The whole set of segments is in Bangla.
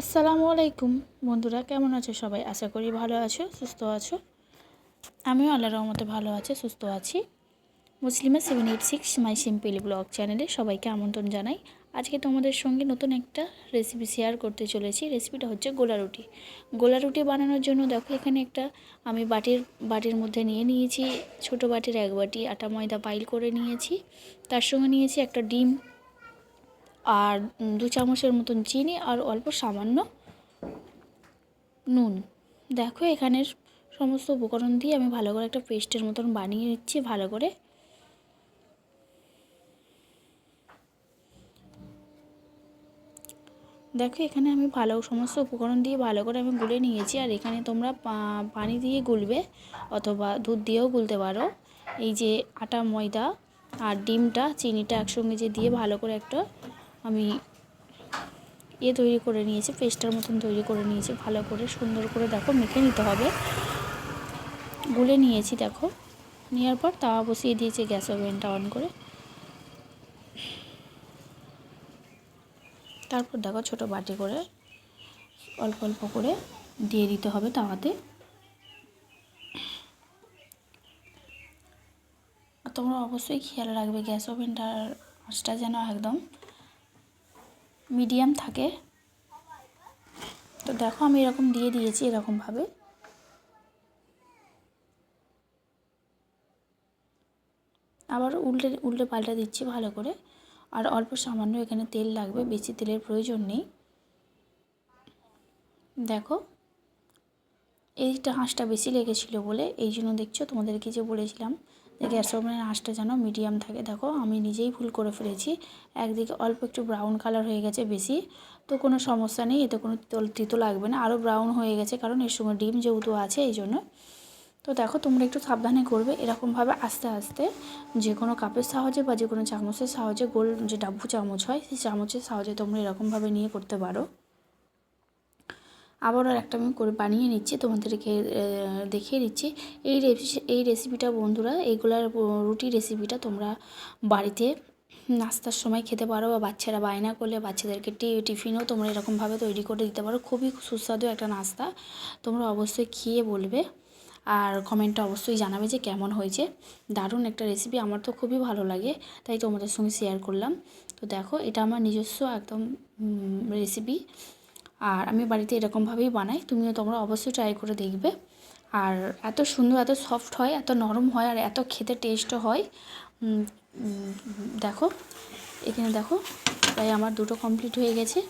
আসসালামু আলাইকুম। বন্ধুরা, কেমন আছো সবাই? আশা করি ভালো আছো, সুস্থ আছো। আমিও আল্লাহ রহমতে ভালো আছি, সুস্থ আছি। Muslima seven eight six my simple blog চ্যানেলে সবাইকে আমন্ত্রণ জানাই। আজকে তোমাদের সঙ্গে নতুন একটা রেসিপি শেয়ার করতে চলেছি। রেসিপিটা হচ্ছে গোলা রুটি। গোলা রুটি বানানোর জন্য দেখো, এখানে একটা আমি বাটির বাটির মধ্যে নিয়ে নিয়েছি। ছোট বাটির এক বাটি আটা ময়দা পাইল করে নিয়েছি। তার সঙ্গে নিয়েছি একটা ডিম আর দু চামচের মতন চিনি আর অল্প সামান্য নুন। দেখো এখানের সমস্ত উপকরণ দিয়ে আমি ভালো করে একটা পেস্টের মতন বানিয়ে নিচ্ছি, ভালো করে। দেখো এখানে আমি ভালো সমস্ত উপকরণ দিয়ে ভালো করে আমি গুলে নিয়েছি, আর এখানে তোমরা পানি দিয়ে গুলবে অথবা দুধ দিয়েও গুলতে পারো। এই যে আটা ময়দা আর ডিমটা, চিনিটা একসঙ্গে যে দিয়ে ভালো করে একটা আমি ইয়ে তৈরি করে নিয়েছি, পেস্টার মতন তৈরি করে নিয়েছি, ভালো করে সুন্দর করে দেখো, মেখে নিতে হবে। গুলে নিয়েছি, দেখো। নেওয়ার পর তাওয়া বসিয়ে দিয়েছি গ্যাস ওভেনটা অন করে। তারপর দেখো ছোট বাটি করে অল্প অল্প করে দিয়ে দিতে হবে তাওয়াতে। তোমরা অবশ্যই খেয়াল রাখবে গ্যাস ওভেনটার আঁচটা যেন একদম মিডিয়াম থাকে। তো দেখো আমি এরকম দিয়ে দিয়েছি এরকমভাবে। আবার উল্টে উল্টে পাল্টে দিচ্ছি ভালো করে। আর অল্প সামান্য এখানে তেল লাগবে, বেশি তেলের প্রয়োজন নেই। দেখো, এইটা হাঁসটা বেশি লেগেছিলো বলে, এই জন্য দেখছ তোমাদেরকে যে বলেছিলাম গ্যাস ওভেনের আঁচটা যেন মিডিয়াম থাকে। দেখো, আমি নিজেই ভুল করে ফেলেছি। একদিকে অল্প একটু ব্রাউন কালার হয়ে গেছে বেশি। তো কোনো সমস্যা নেই, এতে কোনো তিতো লাগবে না। আরও ব্রাউন হয়ে গেছে, কারণ এর সঙ্গে ডিম যেহেতু আছে, এই জন্য। তো দেখো, তোমরা একটু সাবধানে করবে। এরকমভাবে আস্তে আস্তে যে কোনো কাপের সাহায্যে বা যে কোনো চামচের সাহায্যে গোল যে ডাব্বু চামচ হয়, সেই চামচের সাহায্যে তোমরা এরকমভাবে নিয়ে করতে পারো। আবারও একটা আমি করে বানিয়ে নিচ্ছি, তোমাদেরকে দেখিয়ে দিচ্ছি। এই এই রেসিপিটা বন্ধুরা এইগুলার রুটি রেসিপিটা তোমরা বাড়িতে নাস্তার সময় খেতে পারো বা বাচ্চারা বায়না করলে বাচ্চাদেরকে টিফিনও তোমরা এরকমভাবে তৈরি করে দিতে পারো। খুবই সুস্বাদু একটা নাস্তা, তোমরা অবশ্যই খেয়ে বলবে আর কমেন্টটা অবশ্যই জানাবে যে কেমন হয়েছে। দারুণ একটা রেসিপি, আমার তো খুবই ভালো লাগে, তাই তোমাদের সঙ্গে শেয়ার করলাম। তো দেখো, এটা আমার নিজস্ব একদম রেসিপি। আর আমি বাড়িতে এরকমভাবেই বানাই, তুমিও তোমরা অবশ্যই ট্রাই করে দেখবে। আর এত সুন্দর, এত সফট হয়, এত নরম হয়, আর এত খেতে টেস্টও হয়। দেখো, এখানে দেখো তাই আমার দুটো কমপ্লিট হয়ে গেছে।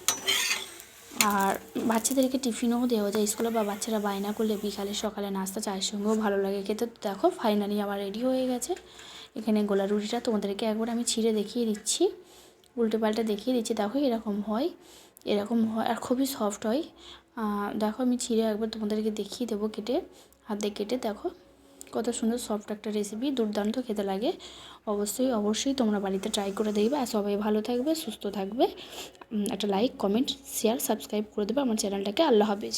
আর বাচ্চাদেরকে টিফিনও দেওয়া যায় স্কুলে, বা বাচ্চারা বায়না করলে বিকালে, সকালে নাস্তা, চায়ের সঙ্গেও ভালো লাগে খেতে। দেখো ফাইনালি আমার রেডি হয়ে গেছে। এখানে গোলা রুটিটা তোমাদেরকে একবার আমি ছিঁড়ে দেখিয়ে দিচ্ছি। উল্টে পাল্টে দেখিয়ে দিচ্ছি, দেখো এরকম হয় এরকম হয় আর খুবই সফট হয়। দেখো আমি ছিঁড়ে একবার তোমাদেরকে দেখিয়ে দেবো কেটে, হাতে কেটে দেখো কত সুন্দর সফট একটা রেসিপি দুর্দান্ত খেতে লাগে। অবশ্যই অবশ্যই তোমরা বাড়িতে ট্রাই করে দেখবে আর সবাই ভালো থাকবে, সুস্থ থাকবে। একটা লাইক কমেন্ট শেয়ার সাবস্ক্রাইব করে দেবে আমার চ্যানেলটাকে আল্লাহ হাফেজ।